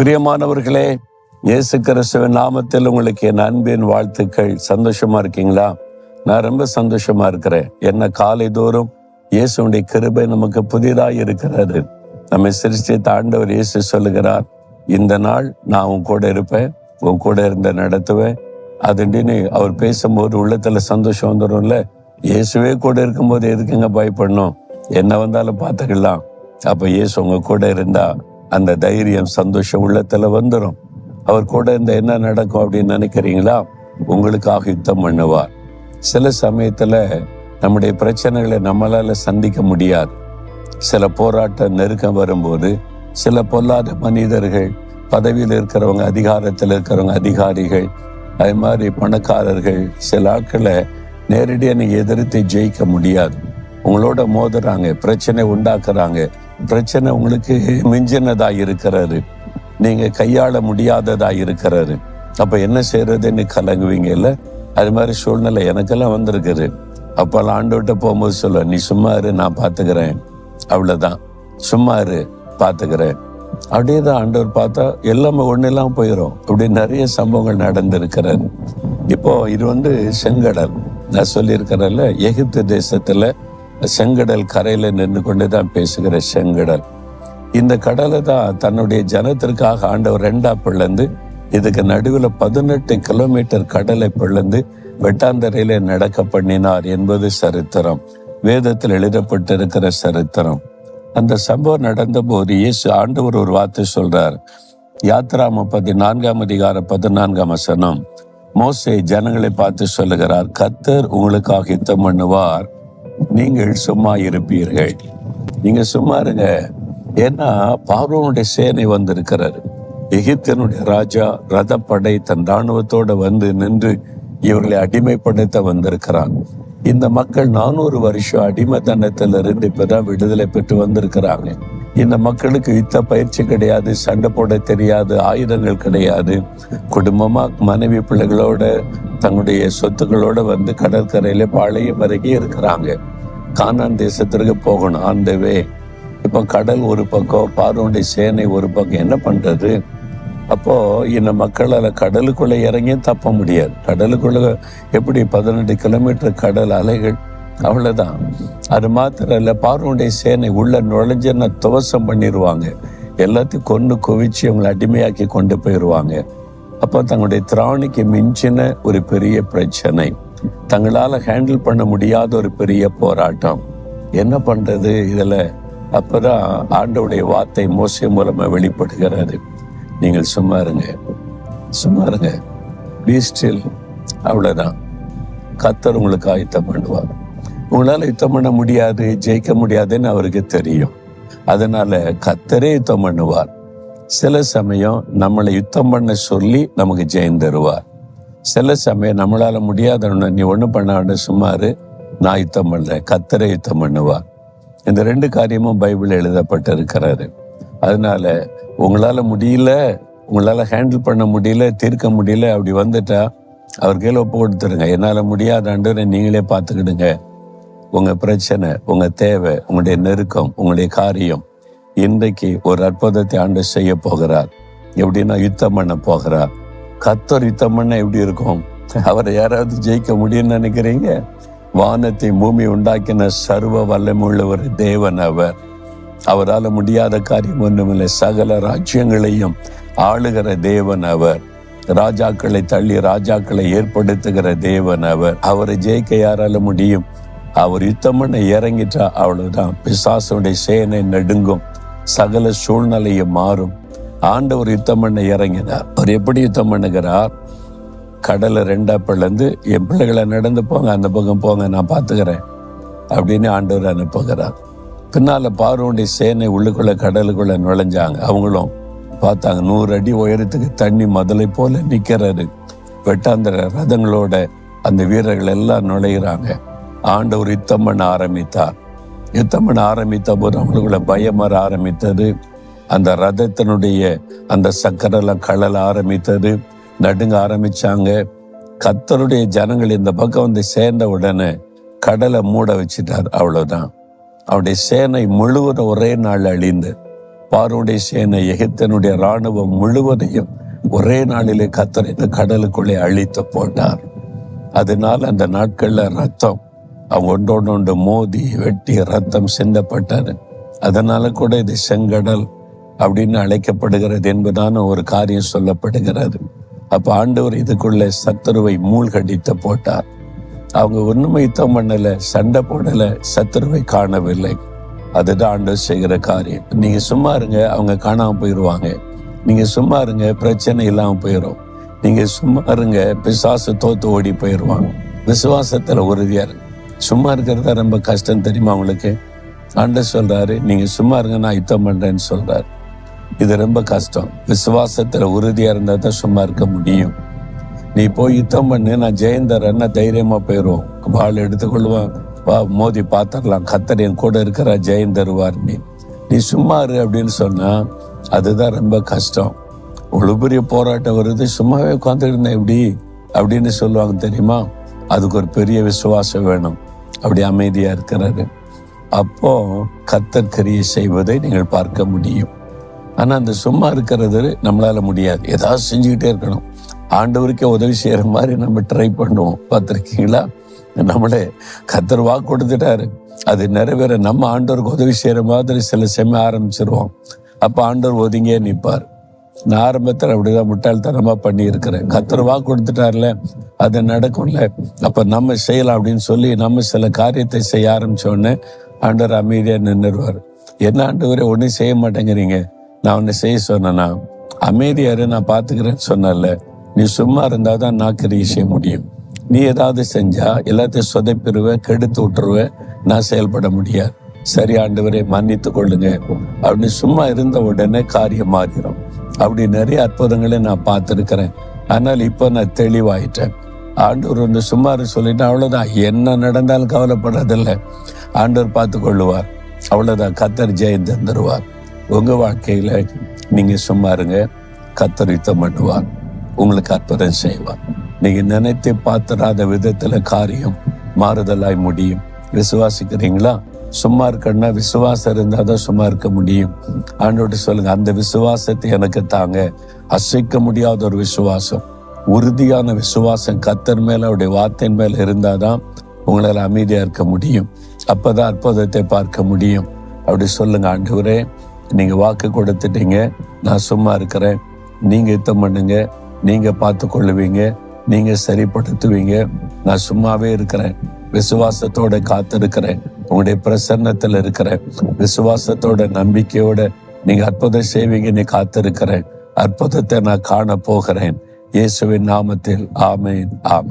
பிரியமானவர்களே இயேசு கிறிஸ்துவின் நாமத்தில் உங்களுக்கு என் அன்பின் வாழ்த்துக்கள். சந்தோஷமா இருக்கீங்களா? நான் ரொம்ப சந்தோஷமா இருக்கிறேன். என்ன காலை தோறும் இயேசுடைய கிருபை நமக்கு புதிதாக இருக்கிறது. நம்மை சிருஷ்டித்த ஆண்டவர் இயேசு சொல்லுகிறார் இந்த நாள் நான் உன் கூட இருப்பேன் உன் கூட இருந்த நடத்துவேன். அதுன்னு அவர் பேசும்போது உள்ளத்துல சந்தோஷம் வந்துடும்ல இயேசுவே கூட இருக்கும்போது எதுக்குங்க பயப்படணும்? என்ன வந்தாலும் பார்த்துக்கலாம். அப்ப இயேசு உங்க கூட இருந்தா அந்த தைரியம் சந்தோஷம் உள்ளத்துல வந்துடும் அவர் கூட இந்த என்ன நடக்கும் அப்படின்னு நினைக்கிறீங்களா? உங்களுக்காக யுத்தம் பண்ணுவார். சில சமயத்துல நம்முடைய பிரச்சனைகளை நம்மளால சந்திக்க முடியாது. சில போராட்ட நெருக்கம் வரும்போது சில பொல்லாத மனிதர்கள் பதவியில் இருக்கிறவங்க அதிகாரத்தில் இருக்கிறவங்க அதிகாரிகள் அது மாதிரி பணக்காரர்கள் சில ஆட்களை நேரடியாக நீங்கள் எதிர்த்து ஜெயிக்க முடியாது. உங்களோட மோதுறாங்க பிரச்சனை உண்டாக்குறாங்க. பிரச்சனை உங்களுக்கு மிஞ்சினதா இருக்கிறாரு நீங்க கையாள முடியாததா இருக்கிறாரு அப்ப என்ன செய்யறதுன்னு கலங்குவீங்கல்ல? அது மாதிரி சூழ்நிலை எனக்கெல்லாம் வந்திருக்குது. அப்பெல்லாம் ஆண்டோட்ட போகும்போது சொல்ல நீ சும்மா இரு நான் பாத்துக்கிறேன் அவ்வளவுதான். சும்மா இரு பாத்துக்கிறேன் அப்படியே தான் ஆண்டவர் பார்த்தா எல்லாமே ஒண்ணெல்லாம் போயிடும் அப்படி நிறைய சம்பவங்கள் நடந்திருக்கிறார். இப்போ இது வந்து செங்கடல். நான் சொல்லியிருக்கிறேன்ல எகிப்து தேசத்துல செங்கடல் கரையில் நின்று கொண்டு தான் பேசுகிற செங்கடல். இந்த கடலை தான் தன்னுடைய ஜனத்திற்காக ஆண்டவர் ரெண்டா பிளந்து இதுக்கு நடுவில் பதினெட்டு கிலோமீட்டர் கடலை பிளந்து வெட்டாந்தரையில நடக்க பண்ணினார் என்பது சரித்திரம். வேதத்தில் எழுதப்பட்டிருக்கிற சரித்திரம். அந்த சம்பவம் நடந்த போது இயேசு ஆண்டவர் ஒரு வார்த்தை சொல்றார். யாத்ரா முப்பத்தி நான்காம் அதிகாரம் பதினான்காம் வசனம். மோசை ஜனங்களை பார்த்து சொல்லுகிறார் கத்தர் உங்களுக்காக யுத்தம் பண்ணுவார். நீங்கள் சும்மா இருப்பீர்கள். நீங்க சும்மா இருங்க. ஏன்னா பார்வனுடைய சேனை வந்திருக்கிறாரு. எகிப்தனுடைய ராஜா ரதப்படை தன் ராணுவத்தோட வந்து நின்று இவர்களை அடிமைப்படுத்த வந்திருக்கிறான். இந்த மக்கள் நானூறு வருஷம் அடிமைத்தனத்துல இருந்து இப்பதான் விடுதலை பெற்று வந்திருக்கிறாங்க. இந்த மக்களுக்கு யுத்த பயிற்சி கிடையாது சண்டை போட தெரியாது ஆயுதங்கள் கிடையாது. குடும்பமா மனைவி பிள்ளைகளோட தங்களுடைய சொத்துக்களோட வந்து கடற்கரையில பாளையம் வரைக்கும் இருக்கிறாங்க. கானான் தேசத்திற்கு போகணும் அந்த வே இப்ப கடல் ஒரு பக்கம் பார்வோனுடைய சேனை ஒரு பக்கம் என்ன பண்றது? அப்போ இந்த மக்களால் கடலுக்குள்ளே இறங்கியும் தப்ப முடியாது. கடலுக்குள்ளே எப்படி பதினெட்டு கிலோமீட்டர் கடல் அலைகள்? அவ்வளோதான் அது மாத்திரம் இல்லை பார்வனுடைய சேனை உள்ளே நுழைஞ்சுன்னா துவசம் பண்ணிடுவாங்க எல்லாத்தையும் கொண்டு குவிச்சு அவங்களை அடிமையாக்கி கொண்டு போயிடுவாங்க அப்போ தங்களுடைய திராணிக்கு மிஞ்சின ஒரு பெரிய பிரச்சனை. தங்களால் ஹேண்டில் பண்ண முடியாத ஒரு பெரிய போராட்டம். என்ன பண்ணுறது இதில் அப்போ தான் ஆண்டவுடைய வார்த்தை மோசை மூலமாக வெளிப்படுகிறது. நீங்கள் சும்மா இருங்க. சும்மா இருங்க. பீஸ்டில் அவ்வளோதான் கத்தர் உங்களுக்கு ஆயுத்தம் பண்ணுவார். உங்களால் யுத்தம் பண்ண முடியாது ஜெயிக்க முடியாதுன்னு அவருக்கு தெரியும். அதனால கத்தரே யுத்தம் பண்ணுவார். சில சமயம் நம்மளை யுத்தம் பண்ண சொல்லி நமக்கு ஜெயம் தருவார். சில சமயம் நம்மளால முடியாத நீ ஒன்றும் பண்ண சுமாரு சும்மாரு நான் யுத்தம் பண்ணுறேன் கத்தரை யுத்தம் பண்ணுவார். இந்த ரெண்டு காரியமும் பைபிள் எழுதப்பட்டிருக்கிறாரு அதனால உங்களால முடியல உங்களால ஹேண்டில் பண்ண முடியல தீர்க்க முடியல அப்படி வந்துட்டா அவர் கீழே ஒப்பு கொடுத்துருங்க என்னால முடியாதாண்டு நீங்களே பார்த்துக்கிடுங்க. உங்க பிரச்சனை உங்க தேவை உங்களுடைய நெருக்கம் உங்களுடைய காரியம் இன்றைக்கு ஒரு அற்புதத்தை ஆண்டு செய்ய போகிறார். எப்படின்னா யுத்தம் பண்ண போகிறார். கத்தர் யுத்தம் பண்ண எப்படி இருக்கும்? அவரை யாராவது ஜெயிக்க முடியும்னு நினைக்கிறீங்க? வானத்தை பூமி உண்டாக்கின சர்வ வல்லமுள்ளவர் தேவன் அவர். அவரால் முடியாத காரியம் ஒன்றுமில்லை சகல ராஜ்யங்களையும் ஆளுகிற தேவன் அவர். ராஜாக்களை தள்ளி ராஜாக்களை ஏற்படுத்துகிற தேவன் அவர். அவரை ஜெயிக்க யாரால முடியும்? அவர் யுத்தம் பண்ண இறங்கிட்டா அவ்வளவுதான். பிசாசுடைய சேனை நடுங்கும். சகல சூழ்நிலையும் மாறும். ஆண்டவர் யுத்தம் பண்ண இறங்கினார். அவர் எப்படி யுத்தம் பண்ணுகிறார்? கடலை ரெண்டா பிளந்து என் பிள்ளைகளை நடந்து போங்க அந்த பக்கம் போங்க நான் பார்த்துக்கிறேன். அப்படின்னு ஆண்டவர் அனுப்புகிறார். பின்னால் பார்வனுடைய சேனை உள்ளுக்குள்ள கடலுக்குள்ள நுழைஞ்சாங்க. அவங்களும் பார்த்தாங்க நூறு அடி உயரத்துக்கு தண்ணி மதலை போல நிற்கிறாரு வெட்டாந்திர ரதங்களோட அந்த வீரர்கள் எல்லாம் நுழைகிறாங்க ஆண்டவர் யுத்தம் பண்ண ஆரம்பித்தார். யுத்தம் பண்ண ஆரம்பித்த போது அவங்களுக்குள்ள பயம் வர ஆரம்பித்தது. அந்த ரதத்தினுடைய அந்த சக்கரெல்லாம் கழல ஆரம்பித்தது. நடுங்க ஆரம்பிச்சாங்க. கத்தருடைய ஜனங்கள் இந்த பக்கம் வந்து சேர்ந்த உடனே கடலை மூட வச்சிட்டார். அவ்வளோதான் அவருடைய சேனை முழுவதும் ஒரே நாள் அழிந்து பாருடைய சேனை எகிப்தனுடைய ராணுவம் முழுவதையும் ஒரே நாளிலே கத்தர் இந்த கடலுக்குள்ளே அழித்து போட்டார். அதனால அந்த நாட்கள்ல ரத்தம் அவங்க ஒன்றோடு ஒன்று மோதி வெட்டி ரத்தம் சிந்தப்பட்டது. அதனால கூட இது செங்கடல் அப்படின்னு அழைக்கப்படுகிறது என்பதான ஒரு காரியம் சொல்லப்படுகிறது. அப்ப ஆண்டவர் இதுக்குள்ள சத்துருவை மூழ்கடித்து போட்டார். அவங்க ஒண்ணுமே யுத்தம் பண்ணல சண்டை போடல சத்துருவை காணவில்லை. அதுதான் ஆண்டவர் செய்கிற காரியம். நீங்க சும்மா இருங்க அவங்க காணாம போயிடுவாங்க நீங்க சும்மா இருங்க பிரச்சனை இல்லாம போயிடும் நீங்க சும்மா இருங்க பிசாசு தோத்து ஓடி போயிடுவாங்க விசுவாசத்துல உறுதியா இருங்க. சும்மா இருக்கிறதா ரொம்ப கஷ்டம் தெரியுமா உங்களுக்கு? ஆண்டவர் சொல்றாரு நீங்க சும்மா இருங்க நான் யுத்தம் பண்றேன்னு சொல்றாரு. இது ரொம்ப கஷ்டம். விசுவாசத்துல உறுதியா இருந்தா தான் சும்மா இருக்க முடியும். நீ போய் யுத்தம் பண்ணு நான் ஜெயந்தர் என்ன தைரியமா போயிடுவோம் வாழ் எடுத்துக்கொள்வான் வா மோதி பார்த்துடலாம் கத்தர் என் கூட இருக்கிற ஜெயம் தருவார் நீ. நீ சும்மா இரு அப்படின்னு சொன்னா அதுதான் ரொம்ப கஷ்டம். இவ்வளவு பெரிய போராட்டம் வருது சும்மாவே உட்காந்துருந்தேன் எப்படி? அப்படின்னு சொல்லுவாங்க தெரியுமா? அதுக்கு ஒரு பெரிய விசுவாசம் வேணும். அப்படி அமைதியா இருக்கிறாரு. அப்போ கத்தர் கரியை செய்வதை நீங்கள் பார்க்க முடியும். ஆனா அந்த சும்மா இருக்கிறது நம்மளால முடியாது. ஏதாவது செஞ்சுக்கிட்டே இருக்கணும். ஆண்டவருக்கே உதவி செய்யற மாதிரி நம்ம ட்ரை பண்ணுவோம். பார்த்துருக்கீங்களா? நம்மளே கத்தர் வாக்கு கொடுத்துட்டாரு. அது நிறைவேற நம்ம ஆண்டவருக்கு உதவி செய்யற மாதிரி சில செம்ம ஆரம்பிச்சிருவோம். அப்ப ஆண்டவர் ஒதுங்கியே நிற்பார் நான் ஆரம்பத்தில் அப்படிதான் முட்டாள்தனமா பண்ணி இருக்கிறேன் கத்தர் வாக்கு கொடுத்துட்டார்ல அது நடக்கும்ல. அப்ப நம்ம செய்யலாம் அப்படின்னு சொல்லி நம்ம சில காரியத்தை செய்ய ஆரம்பிச்சோடனே ஆண்டவர் அமைதியா நின்றுருவார் என்ன ஆண்டவரே ஒன்றும் செய்ய மாட்டேங்கிறீங்க. நான் ஒன்று செய்ய சொன்னேன்னா அமைதியாரு நான் பார்த்துக்கிறேன்னு சொன்னார்ல நீ சும்மா இருந்தாதான் நான் கிரியை செய்ய முடியும். நீ ஏதாவது செஞ்சா எல்லாத்தையும் சொதைப்பிடுவ கெடுத்து விட்டுருவ நான் செயல்பட முடியாது. சரி ஆண்டவரை மன்னித்து கொள்ளுங்க. அப்படின்னு சும்மா இருந்த உடனே காரியம் மாறிடும். அப்படி நிறைய அற்புதங்களை நான் பார்த்துருக்கிறேன். ஆனால் இப்போ நான் தெளிவாயிட்டேன். ஆண்டவர் வந்து சும்மா இரு சொல்லிட்டு என்ன நடந்தாலும் கவலைப்படுறதில்ல. ஆண்டவர் பார்த்து கொள்ளுவார் அவ்வளோதான் கத்தர் ஜெயம் தந்துருவார். உங்கள் வாழ்க்கையில் நீங்கள் சும்மா இருங்க. கத்தர் யுத்தம் பண்ணுவார். உங்களுக்கு அற்புதம் செய்வார். நீங்க நினைத்து பார்த்துடாத விதத்துல காரியம் மாறுதலாய் முடியும். விசுவாசிக்கிறீங்களா? சும்மா இருக்கணும்னா விசுவாசம் இருந்தால் தான் சும்மா இருக்க முடியும். ஆண்டோட்டு சொல்லுங்க அந்த விசுவாசத்தை எனக்கு தாங்க. அசைக்க முடியாத ஒரு விசுவாசம். உறுதியான விசுவாசம் கத்தர் மேல அவருடைய வார்த்தையின் மேல இருந்தாதான் உங்களால் அமைதியா இருக்க முடியும். அப்பதான் அற்புதத்தை பார்க்க முடியும். அப்படி சொல்லுங்க ஆண்டவரே நீங்க வாக்கு கொடுத்துட்டீங்க. நான் சும்மா இருக்கிறேன். நீங்க யுத்தம் பண்ணுங்க. நீங்க பார்த்து கொள்ளுவீங்க நீங்க சரிப்படுத்துவீங்க. நான் சும்மாவே இருக்கிறேன். விசுவாசத்தோட காத்திருக்கிறேன். உங்களுடைய பிரசன்னத்துல இருக்கிறேன். விசுவாசத்தோட நம்பிக்கையோட நீங்க அற்புதம் செய்வீங்க நீ காத்திருக்கிறேன். அற்புதத்தை நான் காண போகிறேன் இயேசுவின் நாமத்தில். ஆமேன். ஆம்